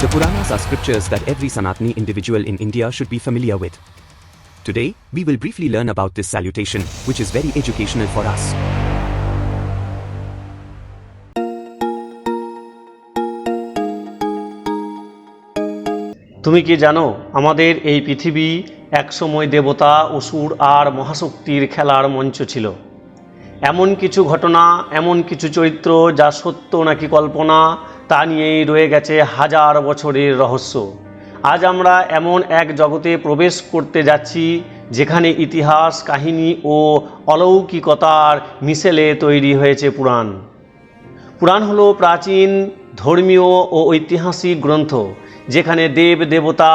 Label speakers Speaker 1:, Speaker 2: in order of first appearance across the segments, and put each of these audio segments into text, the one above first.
Speaker 1: The Puranas are scriptures that every Sanatani individual in India should be familiar with. Today, we will briefly learn about this salutation, which is very educational for us.
Speaker 2: তুমি কি জানো আমাদের এই পৃথিবী একসময় দেবতা অসুর আর মহাশক্তির খেলার মঞ্চ ছিল এমন কিছু ঘটনা, এমন কিছু চরিত্র যা সত্য নাকি কল্পনা, তা নিয়েই রয়ে গেছে হাজার বছরের রহস্য। আজ আমরা এমন এক জগতে প্রবেশ করতে যাচ্ছি, যেখানে ইতিহাস, কাহিনী ও অলৌকিকতার মিশেলে তৈরি হয়েছে পুরাণ। পুরাণ হলো প্রাচীন, ধর্মীয় ও ঐতিহাসিক গ্রন্থ, যেখানে দেব দেবতা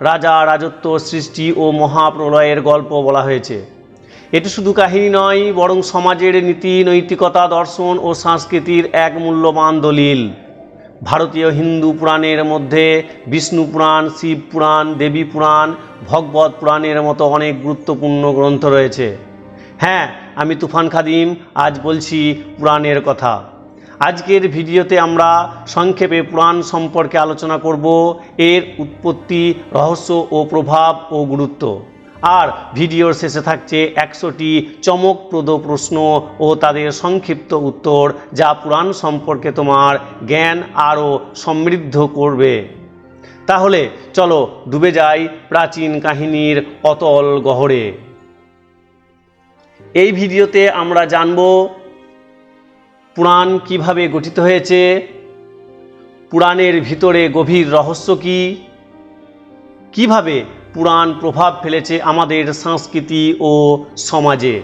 Speaker 2: রাজা রাজত্ব সৃষ্টি ও মহাপ্রলয়ের গল্প বলা হয়েছে। এটি শুধু কাহিনী নয়, বরং সমাজের নীতি, নৈতিকতা, দর্শন ও সংস্কৃতির এক মূল্যবান দলিল। ভারতীয় হিন্দু পুরাণের মধ্যে বিষ্ণু পুরাণ, শিব পুরাণ, দেবী পুরাণ, ভগবত পুরাণের মতো অনেক গুরুত্বপূর্ণ গ্রন্থ রয়েছে। হ্যাঁ আমি তুফান খাদিম, আজ বলছি পুরাণের কথা। আজকের ভিডিওতে আমরা সংক্ষেপে পুরাণ সম্পর্কে আলোচনা করব। এর উৎপত্তি, রহস্য ও প্রভাব ও গুরুত্ব। আর ভিডিওর শেষে থাকছে একশোটি চমকপ্রদ প্রশ্ন ও তাদের সংক্ষিপ্ত উত্তর যা পুরাণ সম্পর্কে তোমার জ্ঞান আরও সমৃদ্ধ করবে। তাহলে চলো ডুবে যাই প্রাচীন কাহিনীর অতল গহরে। এই ভিডিওতে আমরা জানব পুরাণ কীভাবে গঠিত হয়েছে, পুরাণের ভিতরে গভীর রহস্য কি, কীভাবে পুরাণ প্রভাব ফেলেছে আমাদের সংস্কৃতি ও সমাজে।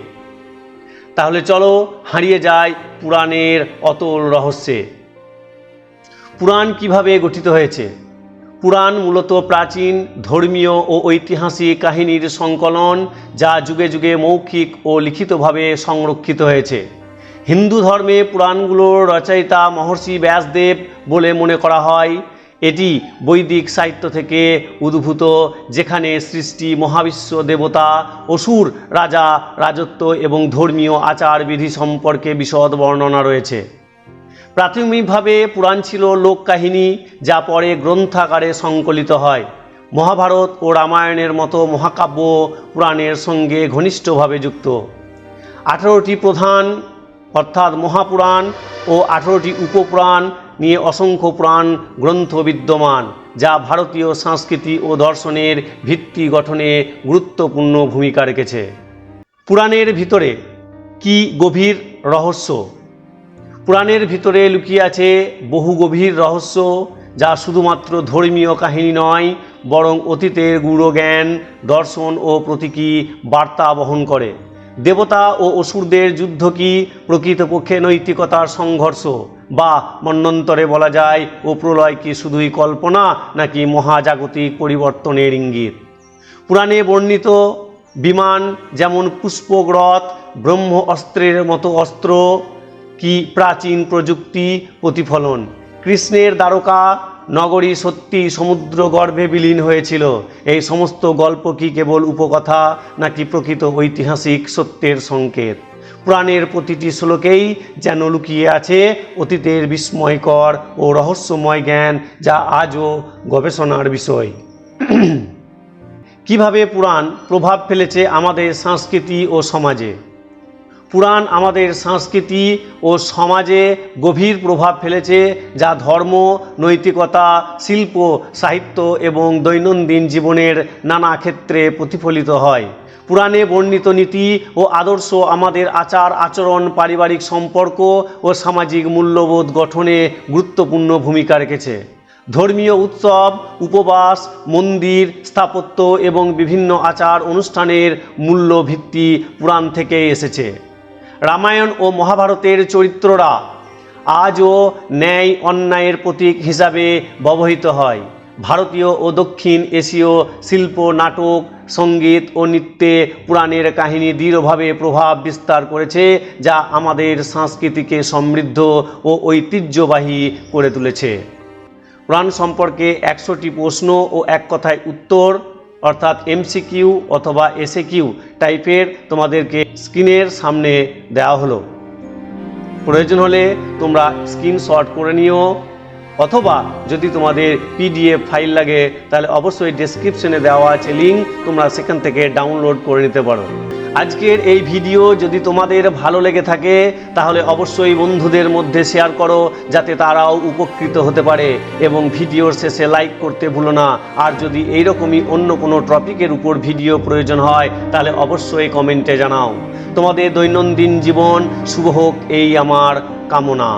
Speaker 2: তাহলে চলো হারিয়ে যায় পুরাণের অতল রহস্যে। পুরাণ কীভাবে গঠিত হয়েছে? পুরাণ মূলত প্রাচীন ধর্মীয় ও ঐতিহাসিক কাহিনীর সংকলন যা যুগে যুগে মৌখিক ও লিখিতভাবে সংরক্ষিত হয়েছে। হিন্দু ধর্মে পুরাণগুলোর রচয়িতা মহর্ষি ব্যাসদেব বলে মনে করা হয় এটি বৈদিক সাহিত্য থেকে উদ্ভূত, যেখানে সৃষ্টি, মহাবিশ্ব, দেবতা, অসুর, রাজা, রাজত্ব এবং ধর্মীয় আচার বিধি সম্পর্কে বিশদ বর্ণনা রয়েছে। প্রাথমিকভাবে পুরাণ ছিল লোককাহিনী যা পরে গ্রন্থাকারে সংকলিত হয়। মহাভারত ও রামায়ণের মতো মহাকাব্য পুরাণের সঙ্গে ঘনিষ্ঠভাবে যুক্ত। আঠারোটি প্রধান, অর্থাৎ মহাপুরাণ ও আঠারোটি উপপুরাণ নিয়ে অসংখ্য পুরাণ গ্রন্থ বিদ্যমান, যা ভারতীয় সংস্কৃতি ও দর্শনের ভিত্তি গঠনে গুরুত্বপূর্ণ ভূমিকা রেখেছে। পুরাণের ভিতরে কি গভীর রহস্য? পুরাণের ভিতরে লুকিয়ে আছে বহু গভীর রহস্য, যা শুধুমাত্র ধর্মীয় কাহিনী নয়, বরং অতীতের জ্ঞান দর্শন ও প্রতীকী বার্তা বহন করে। দেবতা ও অসুরদের যুদ্ধ কি প্রকৃতপক্ষে নৈতিকতার সংঘর্ষ? বা মন্বন্তরে বলা যায় ও প্রলয় কি শুধুই কল্পনা নাকি মহাজাগতিক পরিবর্তনের ইঙ্গিত? পুরাণে বর্ণিত বিমান যেমন পুষ্পগ্রথ ব্রহ্ম অস্ত্রের মতো অস্ত্র, কি প্রাচীন প্রযুক্তি প্রতিফলন? কৃষ্ণের দ্বারকা নগরী সত্যি সমুদ্র গর্ভে বিলীন হয়েছিল। এই সমস্ত গল্প কি কেবল উপকথা নাকি প্রকৃত ঐতিহাসিক সত্যের সংকেত? পুরাণের প্রতিটি শ্লোকেই যেন লুকিয়ে আছে অতীতের বিস্ময়কর ও রহস্যময় জ্ঞান যা আজও গবেষণার বিষয়। কীভাবে পুরাণ প্রভাব ফেলেছে আমাদের সংস্কৃতি ও সমাজে? পুরাণ আমাদের সংস্কৃতি ও সমাজে গভীর প্রভাব ফেলেছে যা ধর্ম, নৈতিকতা, শিল্প, সাহিত্য এবং দৈনন্দিন জীবনের নানা ক্ষেত্রে প্রতিফলিত হয়। পুরাণে বর্ণিত নীতি ও আদর্শ আমাদের আচার, আচরণ, পারিবারিক সম্পর্ক ও সামাজিক মূল্যবোধ গঠনে গুরুত্বপূর্ণ ভূমিকা রেখেছে। ধর্মীয় উৎসব, উপবাস, মন্দির, স্থাপত্য এবং বিভিন্ন আচার অনুষ্ঠানের মূল্য ভিত্তি পুরাণ থেকে এসেছে। রামায়ণ ও মহাভারতের চরিত্ররা আজও ন্যায় অন্যায়ের প্রতীক হিসাবে ব্যবহৃত হয়। ভারতীয় ও দক্ষিণ এশীয় শিল্প, নাটক, সংগীত ও নৃত্যে পুরাণের কাহিনী দৃঢ়ভাবে প্রভাব বিস্তার করেছে, যা আমাদের সংস্কৃতিকে সমৃদ্ধ ও ঐতিহ্যবাহী করে তুলেছে। পুরাণ সম্পর্কে একশোটি প্রশ্ন ও এক কথায় উত্তর, অর্থাৎ এমসিকিউ অথবা এসএকিউ টাইপের তোমাদেরকে স্ক্রিনের সামনে দেওয়া হলো। প্রয়োজন হলে তোমরা স্ক্রিনশট করে নিও। অথবা যদি তোমাদের পিডিএফ ফাইল লাগে, তাহলে অবশ্যই ডেসক্রিপশনে দেওয়া আছে লিঙ্ক তোমরা সেখান থেকে ডাউনলোড করে নিতে পারো। আজকের এই ভিডিও যদি তোমাদের ভালো লেগে থাকে, তাহলে অবশ্যই বন্ধুদের মধ্যে শেয়ার করো, যাতে তারাও উপকৃত হতে পারে। এবং ভিডিওর শেষে লাইক করতে ভুলো না। আর যদি এইরকমই অন্য কোনো টপিকের উপর ভিডিও প্রয়োজন হয়, তাহলে অবশ্যই কমেন্টে জানাও। তোমাদের দৈনন্দিন জীবন শুভ হোক, এই আমার কামনা।